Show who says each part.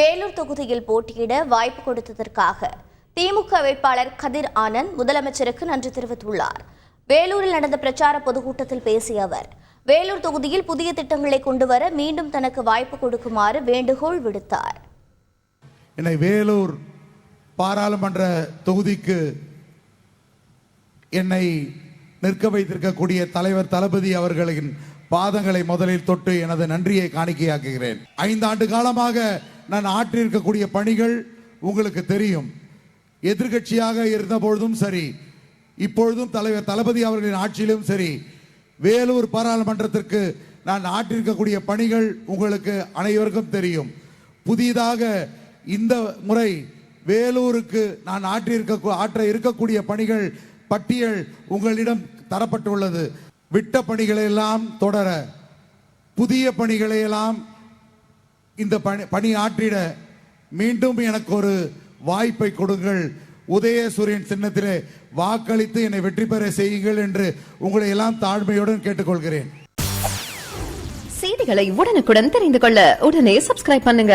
Speaker 1: வேலூர் தொகுதியில் போட்டியிட வாய்ப்பு கொடுத்ததற்காக திமுக வேட்பாளர் கதிர் ஆனந்த் முதலமைச்சருக்கு நன்றி தெரிவித்துள்ளார். வேலூரில் நடந்த பிரச்சார பொதுக்கூட்டத்தில் பேசிய அவர் வேலூர் தொகுதியில் புதிய திட்டங்களை கொண்டு வர மீண்டும் தனக்கு வாய்ப்பு கொடுக்குமாறு வேண்டுகோள் விடுத்தார்.
Speaker 2: என்னை வேலூர் பாராளுமன்ற தொகுதிக்கு என்னை நிற்க வைத்திருக்கக்கூடிய தலைவர் தளபதி அவர்களின் பாதங்களை முதலில் தொட்டு எனது நன்றியை காணிக்கையாக்குகிறேன். ஐந்தாண்டு காலமாக நான் ஆற்றியிருக்கக்கூடிய பணிகள் உங்களுக்கு தெரியும். எதிர்க்கட்சியாக இருந்தபொழுதும் சரி இப்பொழுதும் தலைவர் தளபதி அவர்களின் ஆட்சியிலும் சரி வேலூர் பாராளுமன்றத்திற்கு நான் ஆற்றிருக்கக்கூடிய பணிகள் உங்களுக்கு அனைவருக்கும் தெரியும். புதிதாக இந்த முறை வேலூருக்கு நான் ஆற்றியிருக்க ஆற்ற இருக்கக்கூடிய பணிகள் பட்டியல் உங்களிடம் தரப்பட்டுள்ளது. விட்ட பணிகளை எல்லாம் தொடர புதிய பணிகளை எல்லாம் இந்த பணி பணி ஆற்றிட மீண்டும் எனக்கு ஒரு வாய்ப்பை கொடுங்கள். உதயசூரியன் சின்னத்திலே வாக்களித்து என்னை வெற்றி பெற செய்யுங்கள் என்று உங்களை எல்லாம் தாழ்மையுடன் கேட்டுக்கொள்கிறேன்.
Speaker 3: செய்திகளை உடனுக்குடன் தெரிந்து கொள்ள உடனே சப்ஸ்கிரைப் பண்ணுங்க.